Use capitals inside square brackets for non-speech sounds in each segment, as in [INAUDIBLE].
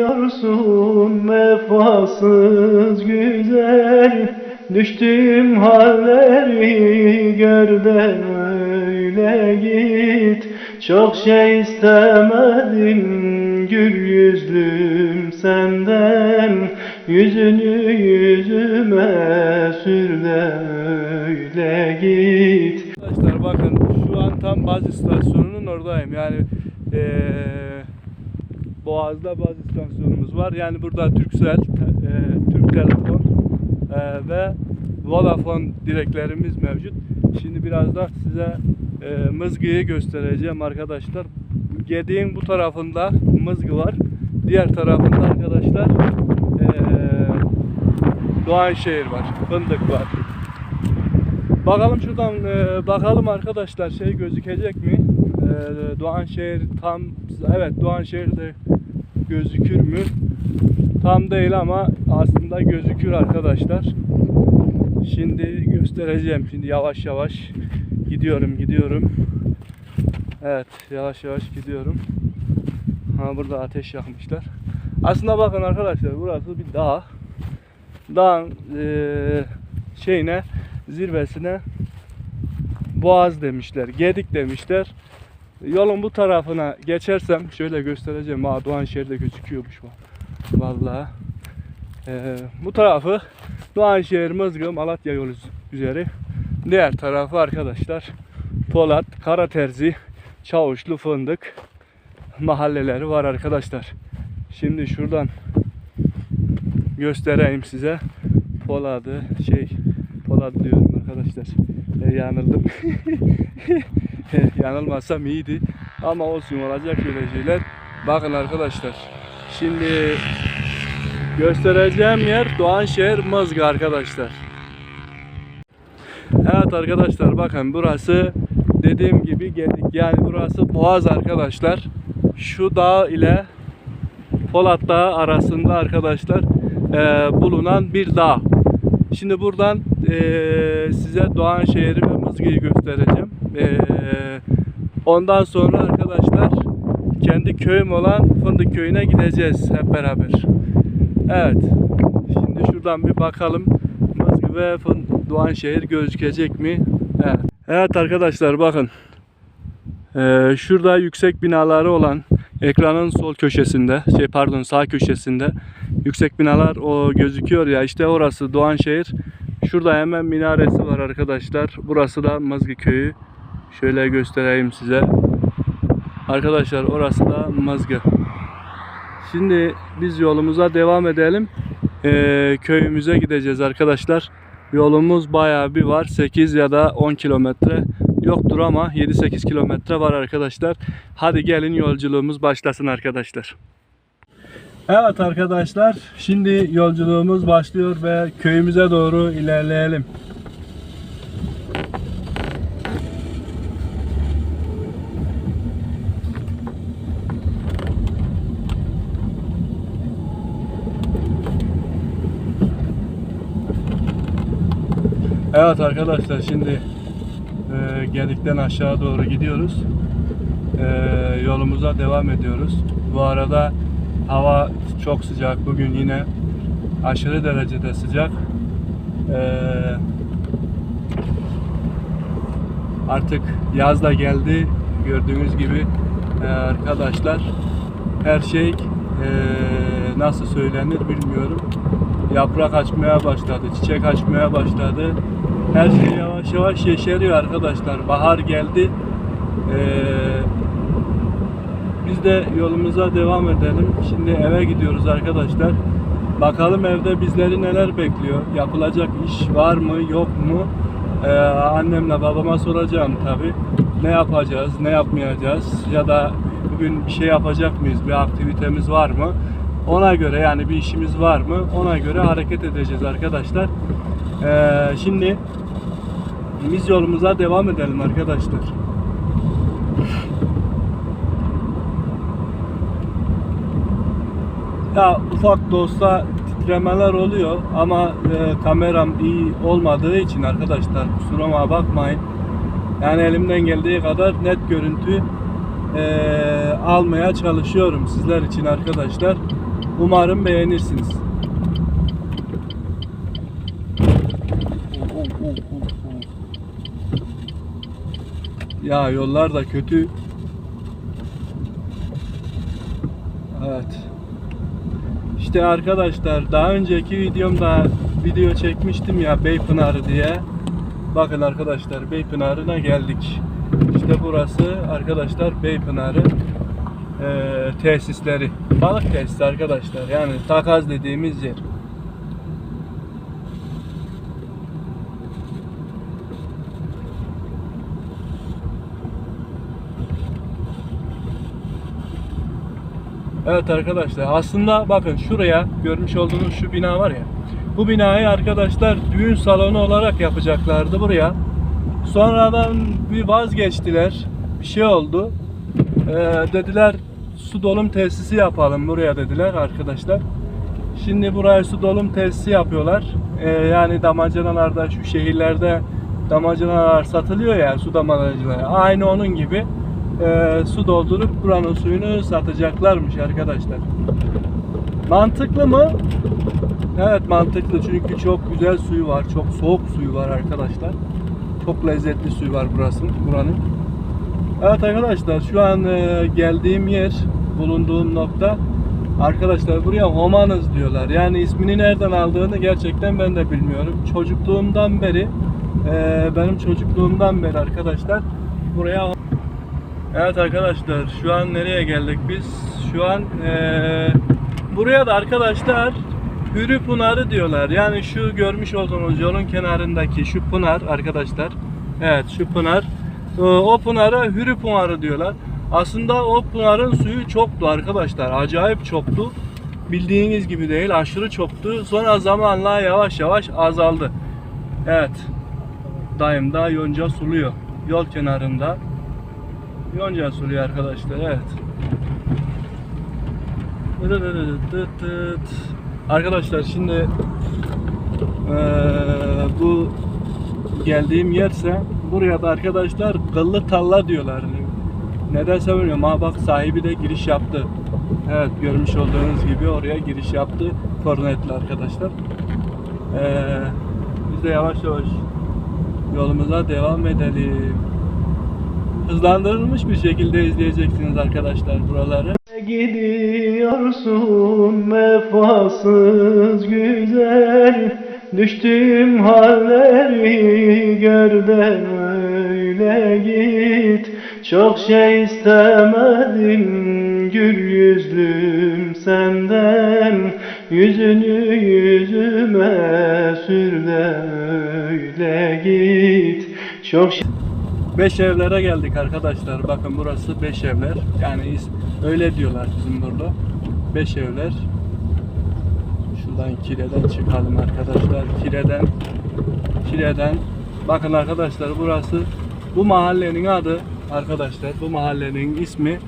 Gidiyorsun vefasız güzel. Düştüm halleri gör öyle git. Çok şey istemedim gül yüzlüm senden. Yüzünü yüzüme sür de öyle git. Arkadaşlar bakın şu an tam baz istasyonunun oradayım. Yani eee Boğaz'da baz istasyonumuz var. Yani burada te- eee, Türk Telefon eee, ve Vodafone direklerimiz mevcut. Şimdi biraz da size eee Mızgı'yı göstereceğim arkadaşlar. Gediğin bu tarafında Mızgı var. Diğer tarafında arkadaşlar eee Doğanşehir var. Fındık var. Bakalım şuradan e, bakalım arkadaşlar şey gözükecek mi? E, Doğanşehir tam evet Doğanşehir'de gözükür mü? Tam değil ama aslında gözükür arkadaşlar. Şimdi göstereceğim. Şimdi yavaş yavaş gidiyorum gidiyorum. Evet yavaş yavaş gidiyorum. Ha burada ateş yakmışlar. Aslında bakın arkadaşlar burası bir dağ. Dağın e, şeyine zirvesine Boğaz demişler, Gedik demişler. Yolun bu tarafına geçersem şöyle göstereceğim. Aa, Doğanşehir'de gözüküyormuş bu. Vallahi. Ee, bu tarafı Doğanşehir, Mızgı, Malatya yolu üzeri. Diğer tarafı arkadaşlar Polat, Karaterzi, Çavuşlu, Fındık mahalleleri var arkadaşlar. Şimdi şuradan göstereyim size. Polat'ı şey Polat diyorum arkadaşlar. E, yanıldım. [LAUGHS] Yanılmazsam iyiydi. Ama olsun olacak böyle şeyler. Bakın arkadaşlar. Şimdi göstereceğim yer Doğanşehir Mızgı arkadaşlar. Evet arkadaşlar bakın burası dediğim gibi geldik. Yani burası Boğaz arkadaşlar. Şu dağ ile Polat Dağı arasında arkadaşlar e, bulunan bir dağ. Şimdi buradan eee, size Doğanşehir'i ve Mızgı'yı göstereceğim. Eee, ondan sonra arkadaşlar kendi köyüm olan Fındık Köyü'ne gideceğiz hep beraber. Evet. Şimdi şuradan bir bakalım. Mızgı ve Doğanşehir gözükecek mi? Evet. Evet arkadaşlar bakın. Eee, şurada yüksek binaları olan ekranın sol köşesinde, şey pardon sağ köşesinde yüksek binalar o gözüküyor ya işte orası Doğanşehir. Şurada hemen minaresi var arkadaşlar. Burası da Mızgı köyü. Şöyle göstereyim size. Arkadaşlar orası da Mızgı. Şimdi biz yolumuza devam edelim. Ee, köyümüze gideceğiz arkadaşlar. Yolumuz bayağı bir var. 8 ya da 10 kilometre yoktur ama 7-8 kilometre var arkadaşlar. Hadi gelin yolculuğumuz başlasın arkadaşlar. Evet arkadaşlar, şimdi yolculuğumuz başlıyor ve köyümüze doğru ilerleyelim. Evet arkadaşlar, şimdi e, Gedik'ten aşağı doğru gidiyoruz. E, yolumuza devam ediyoruz. Bu arada hava çok sıcak. Bugün yine aşırı derecede sıcak. Ee, artık yaz da geldi. Gördüğünüz gibi e, arkadaşlar her şey e, nasıl söylenir bilmiyorum. Yaprak açmaya başladı, çiçek açmaya başladı. Her şey yavaş yavaş yeşeriyor arkadaşlar. Bahar geldi. Ee, biz de yolumuza devam edelim. Şimdi eve gidiyoruz arkadaşlar. Bakalım evde bizleri neler bekliyor. Yapılacak iş var mı yok mu? Ee, annemle babama soracağım tabi. Ne yapacağız, ne yapmayacağız ya da bugün bir şey yapacak mıyız, bir aktivitemiz var mı? Ona göre yani bir işimiz var mı? Ona göre hareket edeceğiz arkadaşlar. Ee, şimdi biz yolumuza devam edelim arkadaşlar. Ya ufak da olsa titremeler oluyor ama e, kameram iyi olmadığı için arkadaşlar kusuruma bakmayın. Yani elimden geldiği kadar net görüntü eee, almaya çalışıyorum sizler için arkadaşlar. Umarım beğenirsiniz. Ya yollar da kötü. Evet. İşte arkadaşlar daha önceki videomda video çekmiştim ya Beypınarı diye. Bakın arkadaşlar Beypınarı'na geldik. İşte burası arkadaşlar Beypınarı eee, tesisleri. Balık tesisi arkadaşlar. Yani takaz dediğimiz yer. Evet arkadaşlar aslında bakın şuraya görmüş olduğunuz şu bina var ya bu binayı arkadaşlar düğün salonu olarak yapacaklardı buraya. Sonradan bir vazgeçtiler. Bir şey oldu. Ee, dediler su dolum tesisi yapalım buraya dediler arkadaşlar. Şimdi buraya su dolum tesisi yapıyorlar. Ee, yani damacanalarda şu şehirlerde damacanalar satılıyor ya su damacanaları. Aynı onun gibi e, su doldurup buranın suyunu satacaklarmış arkadaşlar. Mantıklı mı? Evet mantıklı çünkü çok güzel suyu var. Çok soğuk suyu var arkadaşlar. Çok lezzetli suyu var burası, buranın. Evet arkadaşlar şu an e, geldiğim yer, bulunduğum nokta Arkadaşlar buraya Homanız diyorlar. Yani ismini nereden aldığını gerçekten ben de bilmiyorum. Çocukluğumdan beri, e, benim çocukluğumdan beri arkadaşlar buraya Evet arkadaşlar şu an nereye geldik biz? Şu an eee, buraya da arkadaşlar Hürü Pınarı diyorlar. Yani şu görmüş olduğunuz yolun kenarındaki şu pınar arkadaşlar. Evet şu pınar. Ee, O pınara Hürü Pınarı diyorlar. Aslında o pınarın suyu çoktu arkadaşlar. Acayip çoktu. Bildiğiniz gibi değil aşırı çoktu. Sonra zamanla yavaş yavaş azaldı. Evet. Daim da yonca suluyor. Yol kenarında. Yonca suluyor arkadaşlar evet. Arkadaşlar şimdi eee, bu geldiğim yerse buraya da arkadaşlar kıllı talla diyorlar. Nedense bilmiyorum ama bak sahibi de giriş yaptı. Evet görmüş olduğunuz gibi oraya giriş yaptı. Kornetli arkadaşlar. Eee, biz de yavaş yavaş yolumuza devam edelim hızlandırılmış bir şekilde izleyeceksiniz arkadaşlar buraları. Gidiyorsun vefasız güzel Düştüğüm halleri görden öyle git Çok şey istemedim gül yüzlüm senden Yüzünü yüzüme sür öyle git Çok şey Beş evlere geldik arkadaşlar. Bakın burası beş evler. Yani öyle diyorlar bizim burada. Beş evler. Şuradan kireden çıkalım arkadaşlar. Kireden kireden bakın arkadaşlar burası bu mahallenin adı arkadaşlar bu mahallenin ismi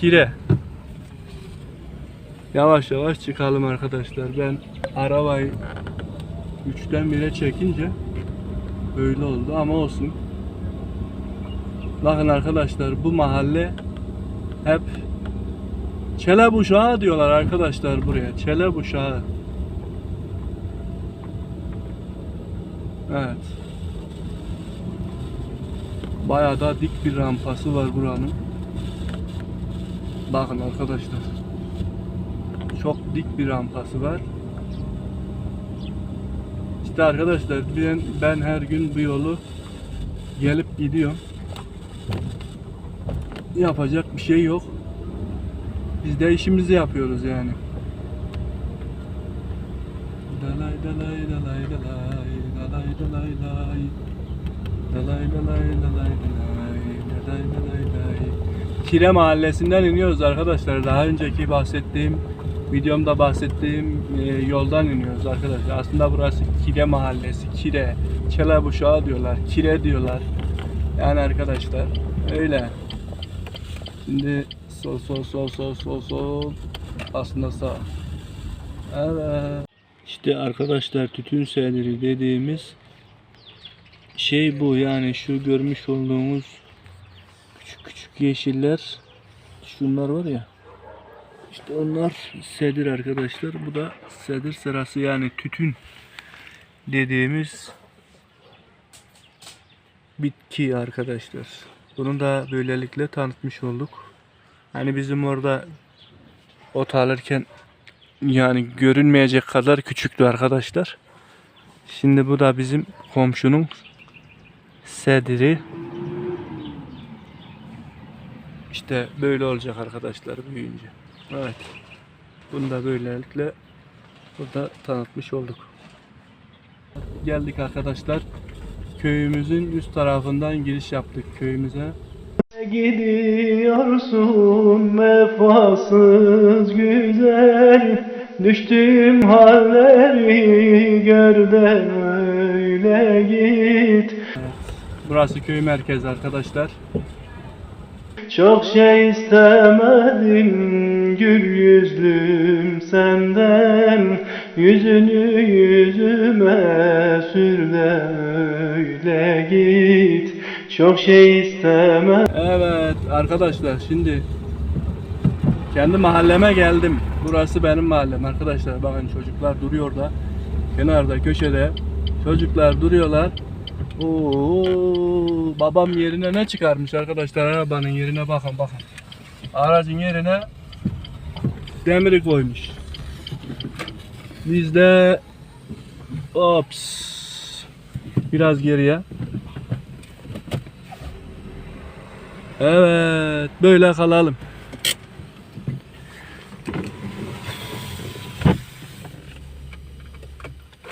Kire. Yavaş yavaş çıkalım arkadaşlar. Ben arabayı 3'ten 1'e çekince böyle oldu ama olsun. Bakın arkadaşlar bu mahalle hep Çelep uşağı diyorlar arkadaşlar buraya. Çelep uşağı. Evet. Bayağı da dik bir rampası var buranın. Bakın arkadaşlar. Çok dik bir rampası var. İşte arkadaşlar ben, ben her gün bu yolu gelip gidiyorum yapacak bir şey yok. Biz de işimizi yapıyoruz yani. Dalay dalay dalay dalay dalay dalay dalay dalay dalay dalay dalay dalay dalay Kire mahallesinden iniyoruz arkadaşlar. Daha önceki bahsettiğim videomda bahsettiğim e, yoldan iniyoruz arkadaşlar. Aslında burası Kire mahallesi. Kire, Çelebuşağı diyorlar. Kire diyorlar. Yani arkadaşlar öyle. Şimdi sol sol sol sol sol sol aslında sağ. Evet. İşte arkadaşlar tütün seleri dediğimiz şey bu yani şu görmüş olduğumuz küçük küçük yeşiller şunlar var ya işte onlar sedir arkadaşlar. Bu da sedir serası yani tütün dediğimiz bitki arkadaşlar. Bunu da böylelikle tanıtmış olduk. Hani bizim orada ot alırken yani görünmeyecek kadar küçüktü arkadaşlar. Şimdi bu da bizim komşunun sediri. İşte böyle olacak arkadaşlar büyüyünce. Evet. Bunu da böylelikle burada tanıtmış olduk. Geldik arkadaşlar. Köyümüzün üst tarafından giriş yaptık köyümüze. Gidiyorsun vefasız güzel Düştüğüm halleri gör de öyle git Burası köy merkezi arkadaşlar. Çok şey istemedim gül yüzlüm senden Yüzünü yüzüme sür de öyle git Çok şey istemem Evet arkadaşlar şimdi kendi mahalleme geldim. Burası benim mahallem arkadaşlar. Bakın çocuklar duruyor da kenarda köşede çocuklar duruyorlar. Oo, babam yerine ne çıkarmış arkadaşlar arabanın yerine bakın bakın. Aracın yerine demiri koymuş. Biz de ops biraz geriye Evet, böyle kalalım.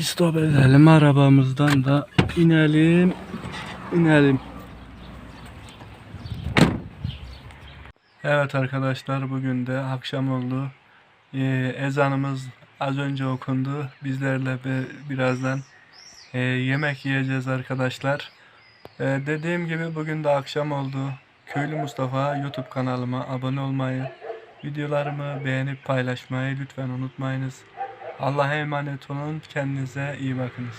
Stop edelim arabamızdan da inelim. inelim. Evet arkadaşlar bugün de akşam oldu. Ee, ezanımız az önce okundu. Bizlerle bir, birazdan e, yemek yiyeceğiz arkadaşlar. Ee, dediğim gibi bugün de akşam oldu. Köylü Mustafa YouTube kanalıma abone olmayı, videolarımı beğenip paylaşmayı lütfen unutmayınız. Allah'a emanet olun. Kendinize iyi bakınız.